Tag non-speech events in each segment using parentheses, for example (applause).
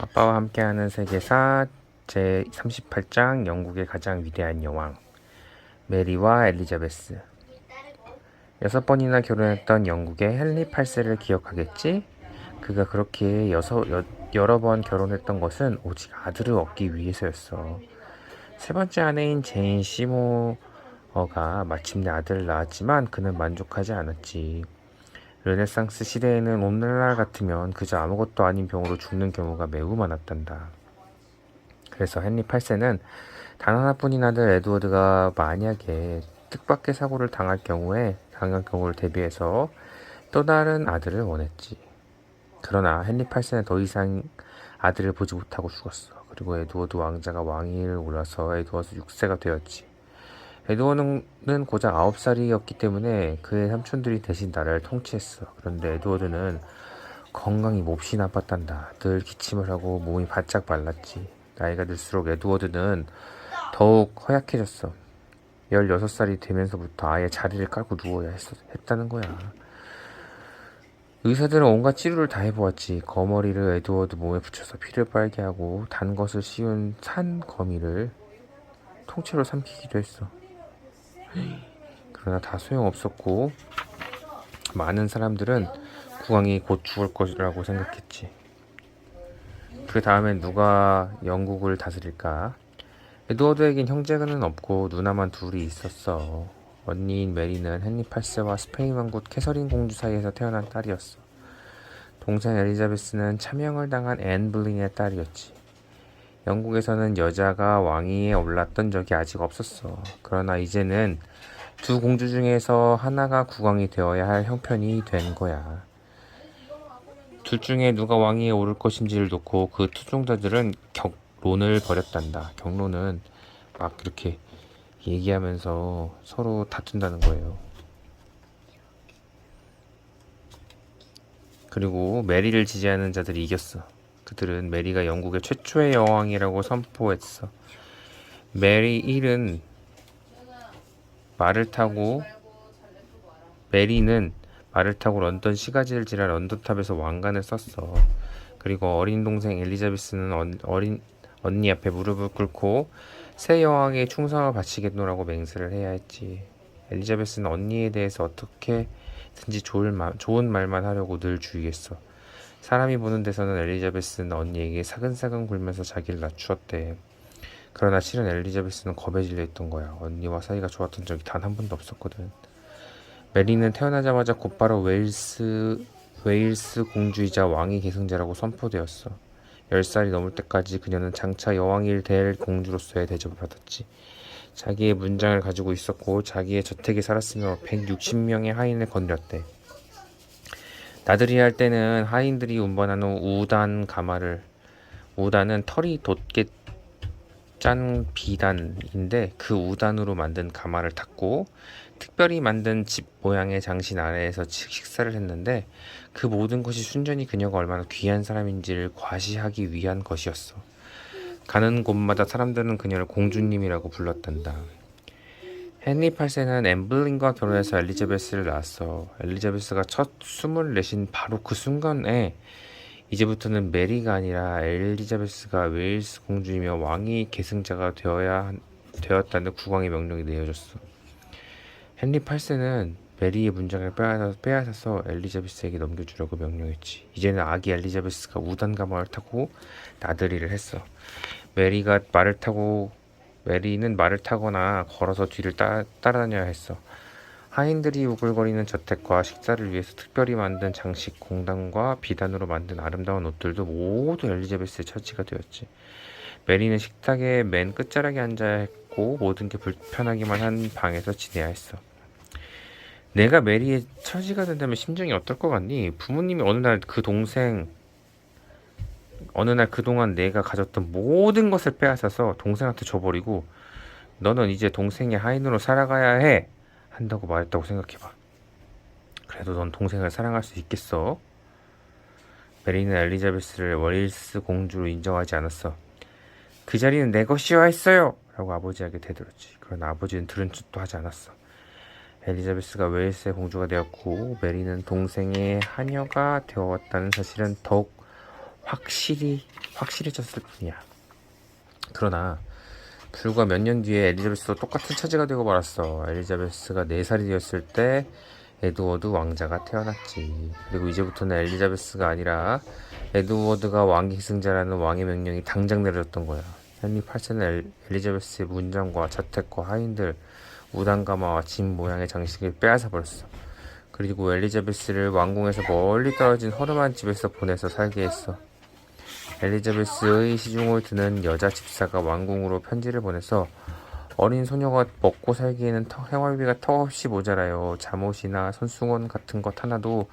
아빠와 함께하는 세계사 제 38장 영국의 가장 위대한 여왕 메리와 엘리자베스 여섯 번이나 결혼했던 영국의 헨리 8세를 기억하겠지? 그가 그렇게 여섯, 여, 여러 번 결혼했던 것은 오직 아들을 얻기 위해서였어. 세 번째 아내인 제인 시모어가 마침내 아들을 낳았지만 그는 만족하지 않았지. 르네상스 시대에는 오늘날 같으면 그저 아무것도 아닌 병으로 죽는 경우가 매우 많았단다. 그래서 헨리 8세는 단 하나뿐인 아들 에드워드가 만약에 뜻밖의 사고를 당할 경우에 당할 경우를 대비해서 또 다른 아들을 원했지. 그러나 헨리 8세는 더 이상 아들을 보지 못하고 죽었어. 그리고 에드워드 왕자가 왕위를 올라서 에드워드 6세가 되었지. 에드워드는 고작 9살이었기 때문에 그의 삼촌들이 대신 나라를 통치했어. 그런데 에드워드는 건강이 몹시 나빴단다. 늘 기침을 하고 몸이 바짝 말랐지. 나이가 들수록 에드워드는 더욱 허약해졌어. 16살이 되면서부터 아예 자리를 깔고 누워야 했, 했다는 거야. 의사들은 온갖 치료를 다 해보았지. 거머리를 에드워드 몸에 붙여서 피를 빨게 하고 단 것을 씌운 산 거미를 통째로 삼키기도 했어. 그러나 다 소용없었고 많은 사람들은 국왕이 곧 죽을 것이라고 생각했지. 그 다음엔 누가 영국을 다스릴까? 에드워드에겐 형제는 없고 누나만 둘이 있었어. 언니인 메리는 헨리 8세와 스페인 왕국 캐서린 공주 사이에서 태어난 딸이었어. 동생 엘리자베스는 차명을 당한 앤 블린의 딸이었지. 영국에서는 여자가 왕위에 올랐던 적이 아직 없었어. 그러나 이제는 두 공주 중에서 하나가 국왕이 되어야 할 형편이 된 거야. 둘 중에 누가 왕위에 오를 것인지를 놓고 그 투종자들은 격론을 벌였단다. 격론은 막 이렇게 얘기하면서 서로 다툰다는 거예요. 그리고 메리를 지지하는 자들이 이겼어. 그들은 메리가 영국의 최초의 여왕이라고 선포했어. 메리 1은 말을 타고 메리는 말을 타고 런던 시가지를 지나 런던탑에서 왕관을 썼어. 그리고 어린 동생 엘리자베스는 언, 어린 언니 앞에 무릎을 꿇고 새 여왕에 충성을 바치겠노라고 맹세를 해야 했지. 엘리자베스는 언니에 대해서 어떻게든지 좋은 말만 하려고 늘 주의했어. 사람이 보는 데서는 엘리자베스는 언니에게 사근사근 굴면서 자기를 낮추었대. 그러나 실은 엘리자베스는 겁에 질려 있던 거야. 언니와 사이가 좋았던 적이 단 한 번도 없었거든. 메리는 태어나자마자 곧바로 웨일스 웨일스 공주이자 왕위 계승자라고 선포되었어. 10살이 넘을 때까지 그녀는 장차 여왕이 될 공주로서의 대접을 받았지. 자기의 문장을 가지고 있었고 자기의 저택에 살았으며 160명의 하인을 거느렸대. 나들이 할 때는 하인들이 운반하는 우단 가마를 우단은 털이 돋게 짠 비단인데 그 우단으로 만든 가마를 탔고 특별히 만든 집 모양의 장신 아래에서 식사를 했는데 그 모든 것이 순전히 그녀가 얼마나 귀한 사람인지를 과시하기 위한 것이었어. 가는 곳마다 사람들은 그녀를 공주님이라고 불렀단다. 헨리 8세는 엠블린과 결혼해서 엘리자베스를 낳았어. 엘리자베스가 첫 숨을 내쉰 바로 그 순간에 이제부터는 메리가 아니라 엘리자베스가 웨일스 공주이며 왕위 계승자가 되어야 되었다는 국왕의 명령이 내려졌어. 헨리 8세는 메리의 문장을 빼앗아, 빼앗아서 엘리자베스에게 넘겨주려고 명령했지. 이제는 아기 엘리자베스가 우단 가마를 타고 나들이를 했어. 메리가 말을 타고 메리는 말을 타거나 걸어서 뒤를 따, 따라다녀야 했어. 하인들이 우글거리는 저택과 식사를 위해서 특별히 만든 장식, 공단과 비단으로 만든 아름다운 옷들도 모두 엘리자베스의 처지가 되었지. 메리는 식탁의 맨 끝자락에 앉아야 했고 모든 게 불편하기만 한 방에서 지내야 했어. 내가 메리의 처지가 된다면 심정이 어떨 것 같니? 부모님이 어느 날 그 동생 어느 날 그동안 내가 가졌던 모든 것을 빼앗아서 동생한테 줘버리고 너는 이제 동생의 하인으로 살아가야 해 한다고 말했다고 생각해봐. 그래도 넌 동생을 사랑할 수 있겠어? 메리는 엘리자베스를 웨일스 공주로 인정하지 않았어. 그 자리는 내 것이어야 했어요! 라고 아버지에게 대들었지. 그러나 아버지는 들은 척도 하지 않았어. 엘리자베스가 웨일스의 공주가 되었고 메리는 동생의 하녀가 되었다는 사실은 더욱 확실히 확실해졌을 뿐이야. 그러나 불과 몇 년 뒤에 엘리자베스도 똑같은 처지가 되고 말았어. 엘리자베스가 4살이 되었을 때 에드워드 왕자가 태어났지. 그리고 이제부터는 엘리자베스가 아니라 에드워드가 왕 기승자라는 왕의 명령이 당장 내려졌던 거야. 헨리 8세는 엘, 엘리자베스의 문장과 저택과 하인들, 우단가마와 집 모양의 장식을 빼앗아 버렸어. 그리고 엘리자베스를 왕궁에서 멀리 떨어진 허름한 집에서 보내서 살게 했어. 엘리자베스의 시중을 드는 여자 집사가 왕궁으로 편지를 보내서 어린 소녀가 먹고 살기에는 터- 생활비가 턱없이 모자라요. 잠옷이나 손수건 같은 것 하나도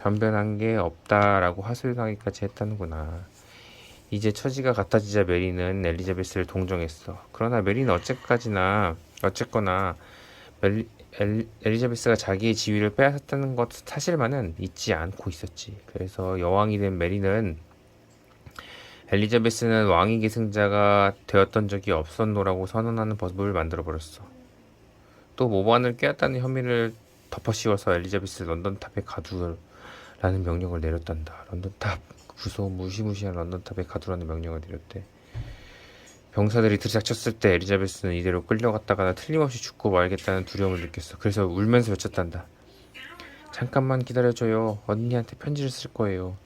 변변한 게 없다라고 하소연하기까지 했다는구나. 이제 처지가 같아지자 메리는 엘리자베스를 동정했어. 그러나 메리는 어째까지나 어쨌거나 멜리, 엘, 엘리자베스가 자기의 지위를 빼앗았다는 것 사실만은 잊지 않고 있었지. 그래서 여왕이 된 메리는 엘리자베스는 왕위 계승자가 되었던 적이 없었노라고 선언하는 법을 만들어 버렸어. 또 모반을 꿰었다는 혐의를 덮어씌워서 엘리자베스를 런던탑에 가두라는 명령을 내렸단다. 런던탑 무서운 무시무시한 런던탑에 가두라는 명령을 내렸대. 병사들이 들이닥쳤을 때 엘리자베스는 이대로 끌려갔다가 틀림없이 죽고 말겠다는 두려움을 느꼈어. 그래서 울면서 외쳤단다. 잠깐만 기다려줘요. 언니한테 편지를 쓸 거예요.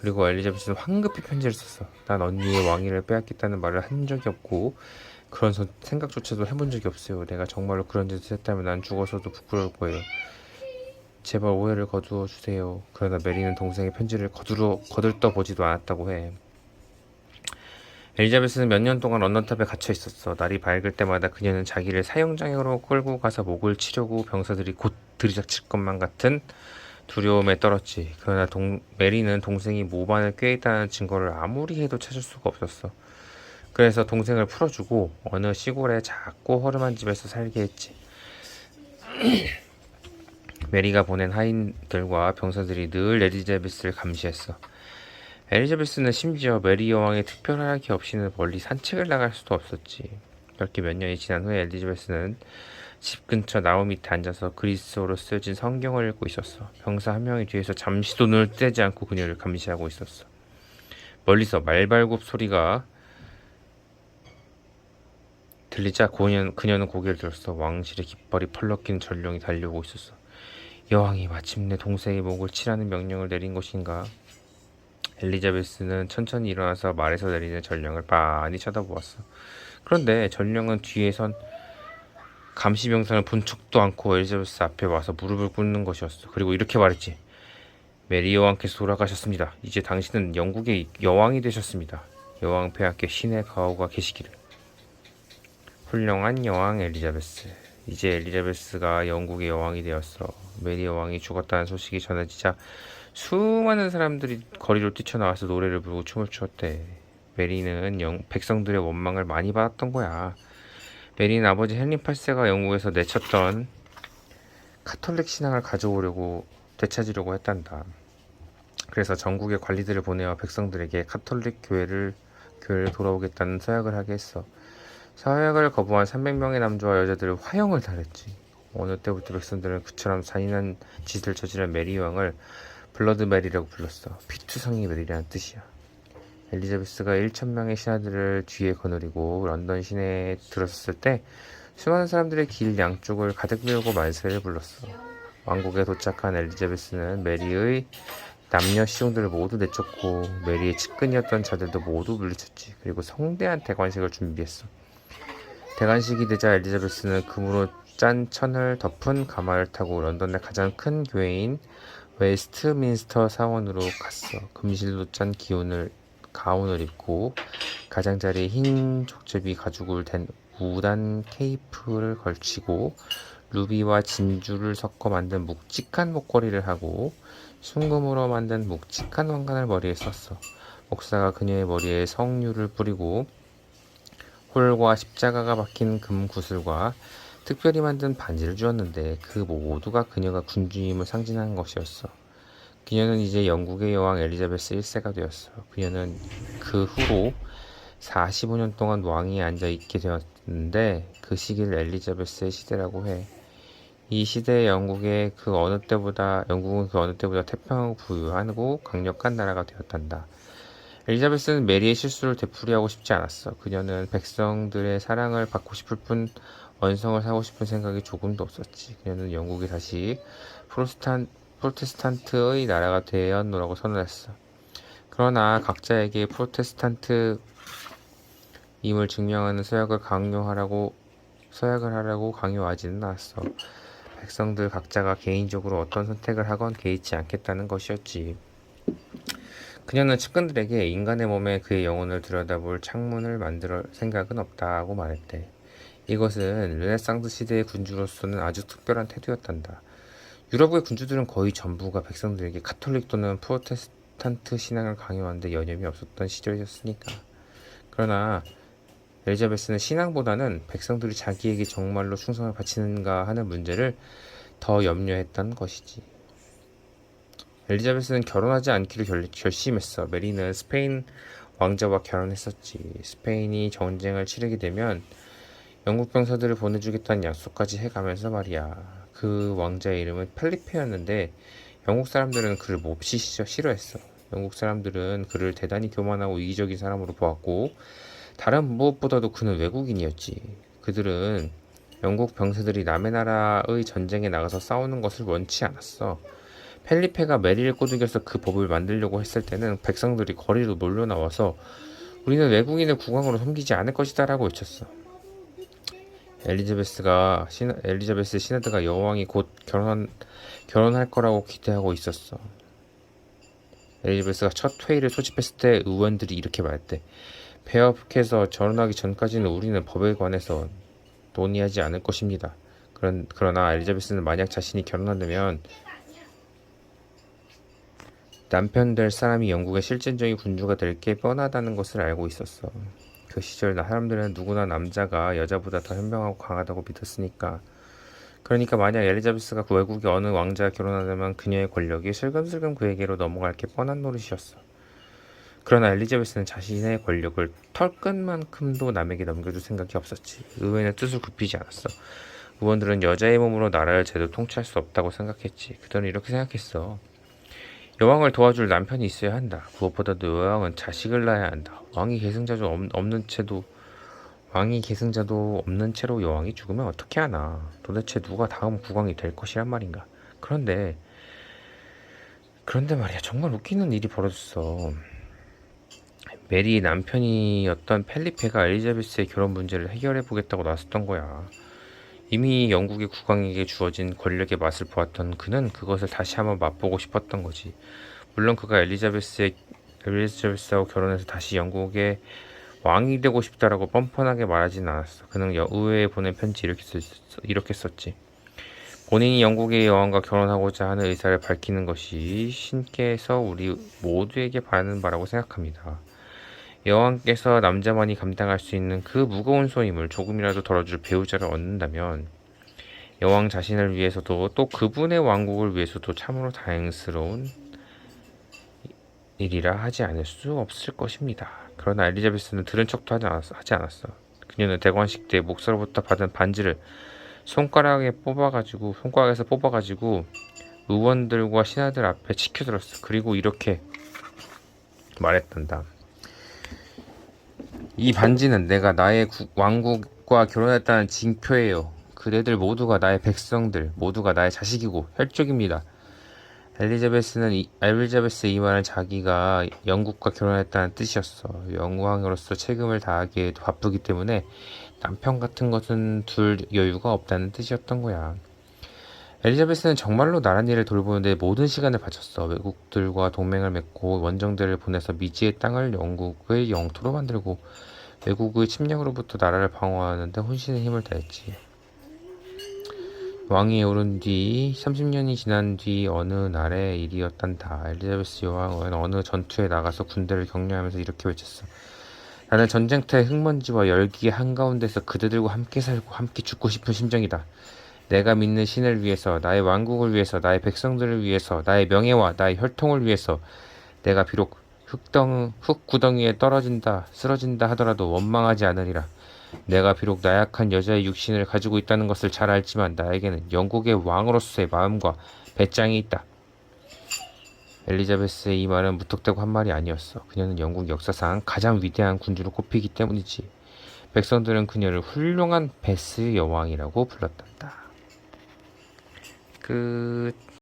그리고 엘리자베스는 황급히 편지를 썼어. 난 언니의 왕위를 빼앗겠다는 말을 한 적이 없고 그런 선- 생각조차도 해본 적이 없어요. 내가 정말로 그런 짓을 했다면 난 죽어서도 부끄러울 거예요. 제발 오해를 거두어 주세요. 그러나 메리는 동생의 편지를 거두러 거들떠 보지도 않았다고 해. 엘리자베스는 몇 년 동안 런던탑에 갇혀 있었어. 날이 밝을 때마다 그녀는 자기를 사형장으로 끌고 가서 목을 치려고 병사들이 곧 들이닥칠 것만 같은 두려움에 떨었지. 그러나 동, 메리는 동생이 모반을 꿰있다는 증거를 아무리 해도 찾을 수가 없었어. 그래서 동생을 풀어주고 어느 시골의 작고 허름한 집에서 살게 했지. (clears throat) 메리가 보낸 하인들과 병사들이 늘 엘리자베스를 감시했어. 엘리자베스는 심지어 메리 여왕의 특별한 게 없이는 멀리 산책을 나갈 수도 없었지. 그렇게 몇 년이 지난 후에 엘리자베스는 집 근처 나무 밑에 앉아서 그리스어로 쓰여진 성경을 읽고 있었어. 병사 한 명이 뒤에서 잠시도 눈을 떼지 않고 그녀를 감시하고 있었어. 멀리서 말발굽 소리가 들리자 고년, 그녀는 고개를 들었어. 왕실의 깃발이 펄럭이는 전령이 달려오고 있었어. 여왕이 마침내 동생의 목을 치라는 명령을 내린 것인가? 엘리자베스는 천천히 일어나서 말에서 내리는 전령을 빤히 쳐다보았어. 그런데 전령은 뒤에선 감시병사는 본 척도 않고 엘리자베스 앞에 와서 무릎을 꿇는 것이었어. 그리고 이렇게 말했지. 메리 여왕께서 돌아가셨습니다. 이제 당신은 영국의 여왕이 되셨습니다. 여왕 폐하께 신의 가호가 계시기를. 훌륭한 여왕 엘리자베스. 이제 엘리자베스가 영국의 여왕이 되었어. 메리 여왕이 죽었다는 소식이 전해지자 수많은 사람들이 거리로 뛰쳐나와서 노래를 부르고 춤을 추었대. 메리는 영, 백성들의 원망을 많이 받았던 거야. 메리는 아버지 헨리 8세가 영국에서 내쳤던 카톨릭 신앙을 가져오려고 되찾으려고 했단다. 그래서 전국의 관리들을 보내어 백성들에게 카톨릭 교회를 교회를 돌아오겠다는 서약을 하게 했어. 서약을 거부한 300명의 남자와 여자들을 화형을 달했지. 어느 때부터 백성들은 그처럼 잔인한 짓을 저지른 메리 왕을 블러드 메리라고 불렀어. 피투성이 메리라는 뜻이야. 엘리자베스가 1천명의 신하들을 뒤에 거느리고 런던 시내에 들어섰을 때 수많은 사람들의 길 양쪽을 가득 메우고 만세를 불렀어. 왕국에 도착한 엘리자베스는 메리의 남녀 시종들을 모두 내쫓고 메리의 측근이었던 자들도 모두 물리쳤지. 그리고 성대한 대관식을 준비했어. 대관식이 되자 엘리자베스는 금으로 짠 천을 덮은 가마를 타고 런던의 가장 큰 교회인 웨스트민스터 사원으로 갔어. 금실로 짠 기운을 가운을 입고 가장자리에 흰 족제비 가죽을 댄 우단 케이프를 걸치고 루비와 진주를 섞어 만든 묵직한 목걸이를 하고 순금으로 만든 묵직한 왕관을 머리에 썼어. 목사가 그녀의 머리에 성유를 뿌리고 홀과 십자가가 박힌 금 구슬과 특별히 만든 반지를 주었는데 그 모두가 그녀가 군주임을 상징하는 것이었어. 그녀는 이제 영국의 여왕 엘리자베스 1세가 되었어. 그녀는 그 후로 45년 동안 왕위에 앉아 있게 되었는데 그 시기를 엘리자베스의 시대라고 해. 이 시대의 영국의 그 어느 때보다 영국은 그 어느 때보다 태평하고 부유하고 강력한 나라가 되었단다. 엘리자베스는 메리의 실수를 되풀이하고 싶지 않았어. 그녀는 백성들의 사랑을 받고 싶을 뿐 원성을 사고 싶은 생각이 조금도 없었지. 그녀는 영국이 다시 프로스탄, 프로테스탄트의 나라가 되었노라고 선언했어. 그러나 각자에게 프로테스탄트 임을 증명하는 서약을 강요하라고 서약을 하라고 강요하지는 않았어. 백성들 각자가 개인적으로 어떤 선택을 하건 개의치 않겠다는 것이었지. 그녀는 측근들에게 인간의 몸에 그의 영혼을 들여다볼 창문을 만들 생각은 없다고 말했대. 이것은 르네상스 시대의 군주로서는 아주 특별한 태도였단다. 유럽의 군주들은 거의 전부가 백성들에게 카톨릭 또는 프로테스탄트 신앙을 강요하는데 여념이 없었던 시절이었으니까. 그러나 엘리자베스는 신앙보다는 백성들이 자기에게 정말로 충성을 바치는가 하는 문제를 더 염려했던 것이지. 엘리자베스는 결혼하지 않기로 결, 결심했어. 메리는 스페인 왕자와 결혼했었지. 스페인이 전쟁을 치르게 되면 영국 병사들을 보내주겠다는 약속까지 해가면서 말이야. 그 왕자의 이름은 펠리페였는데 영국 사람들은 그를 몹시 시- 싫어했어. 영국 사람들은 그를 대단히 교만하고 이기적인 사람으로 보았고 다른 무엇보다도 그는 외국인이었지. 그들은 영국 병사들이 남의 나라의 전쟁에 나가서 싸우는 것을 원치 않았어. 펠리페가 메리를 꼬드겨서 그 법을 만들려고 했을 때는 백성들이 거리로 몰려 나와서 우리는 외국인을 국왕으로 섬기지 않을 것이다라고 외쳤어. 엘리자베스가 신, 엘리자베스 시나드가 여왕이 곧 결혼 결혼할 거라고 기대하고 있었어. 엘리자베스가 첫 회의를 소집했을 때 의원들이 이렇게 말했대. 폐업해서 결혼하기 전까지는 우리는 법에 관해서 논의하지 않을 것입니다. 그런, 그러나 엘리자베스는 만약 자신이 결혼한다면 남편 될 사람이 영국의 실질적인 군주가 될 게 뻔하다는 것을 알고 있었어. 그 시절 사람들은 누구나 남자가 여자보다 더 현명하고 강하다고 믿었으니까. 그러니까 만약 엘리자베스가 그 외국의 어느 왕자와 결혼한다면 그녀의 권력이 슬금슬금 그에게로 넘어갈 게 뻔한 노릇이었어. 그러나 엘리자베스는 자신의 권력을 털끝만큼도 남에게 넘겨줄 생각이 없었지. 의회는 뜻을 굽히지 않았어. 의원들은 여자의 몸으로 나라를 제대로 통치할 수 없다고 생각했지. 그들은 이렇게 생각했어. 여왕을 도와줄 남편이 있어야 한다. 무엇보다도 여왕은 자식을 낳아야 한다. 왕이 계승자도 없- 없는 채도 왕이 계승자도 없는 채로 여왕이 죽으면 어떻게 하나? 도대체 누가 다음 국왕이 될 것이란 말인가? 그런데 그런데 말이야 정말 웃기는 일이 벌어졌어. 메리 남편이었던 펠리페가 엘리자베스의 결혼 문제를 해결해 보겠다고 나섰던 거야. 이미 영국의 국왕에게 주어진 권력의 맛을 보았던 그는 그것을 다시 한번 맛보고 싶었던 거지. 물론 그가 엘리자베스의 엘리자베스하고 결혼해서 다시 영국의 왕이 되고 싶다라고 뻔뻔하게 말하진 않았어. 그는 여- 의회에 보낸 편지 이렇게 써, 이렇게 썼지. 본인이 영국의 여왕과 결혼하고자 하는 의사를 밝히는 것이 신께서 우리 모두에게 바라는 바라고 생각합니다. 여왕께서 남자만이 감당할 수 있는 그 무거운 소임을 조금이라도 덜어줄 배우자를 얻는다면 여왕 자신을 위해서도 또 그분의 왕국을 위해서도 참으로 다행스러운 일이라 하지 않을 수 없을 것입니다. 그러나 엘리자베스는 들은 척도 하지 않았어. 하지 않았어. 그녀는 대관식 때 목사로부터 받은 반지를 손가락에 뽑아가지고 손가락에서 뽑아가지고 의원들과 신하들 앞에 치켜들었어. 그리고 이렇게 말했단다. 이 반지는 내가 나의 구- 왕국과 결혼했다는 징표예요. 그대들 모두가 나의 백성들, 모두가 나의 자식이고 혈족입니다. 엘리자베스는 이, 엘리자베스 이 말은 자기가 영국과 결혼했다는 뜻이었어. 영왕으로서 책임을 다하기에 바쁘기 때문에 남편 같은 것은 둘 여유가 없다는 뜻이었던 거야. 엘리자베스는 정말로 나란히를 돌보는데 모든 시간을 바쳤어. 외국들과 동맹을 맺고 원정대를 보내서 미지의 땅을 영국의 영토로 만들고 외국의 침략으로부터 나라를 방어하는데 혼신의 힘을 다했지. 왕위에 오른 뒤 30년이 지난 뒤 어느 날의 일이었단다. 엘리자베스 여왕은 어느 전투에 나가서 군대를 격려하면서 이렇게 외쳤어. 나는 전쟁터의 흙먼지와 열기의 한가운데서 그대들과 함께 살고 함께 죽고 싶은 심정이다. 내가 믿는 신을 위해서, 나의 왕국을 위해서, 나의 백성들을 위해서, 나의 명예와 나의 혈통을 위해서 내가 비록 흙덩, 흙구덩이에 떨어진다, 쓰러진다 하더라도 원망하지 않으리라. 내가 비록 나약한 여자의 육신을 가지고 있다는 것을 잘 알지만 나에게는 영국의 왕으로서의 마음과 배짱이 있다. 엘리자베스의 이 말은 무턱대고 한 말이 아니었어. 그녀는 영국 역사상 가장 위대한 군주로 꼽히기 때문이지. 백성들은 그녀를 훌륭한 베스 여왕이라고 불렀단다. 끝.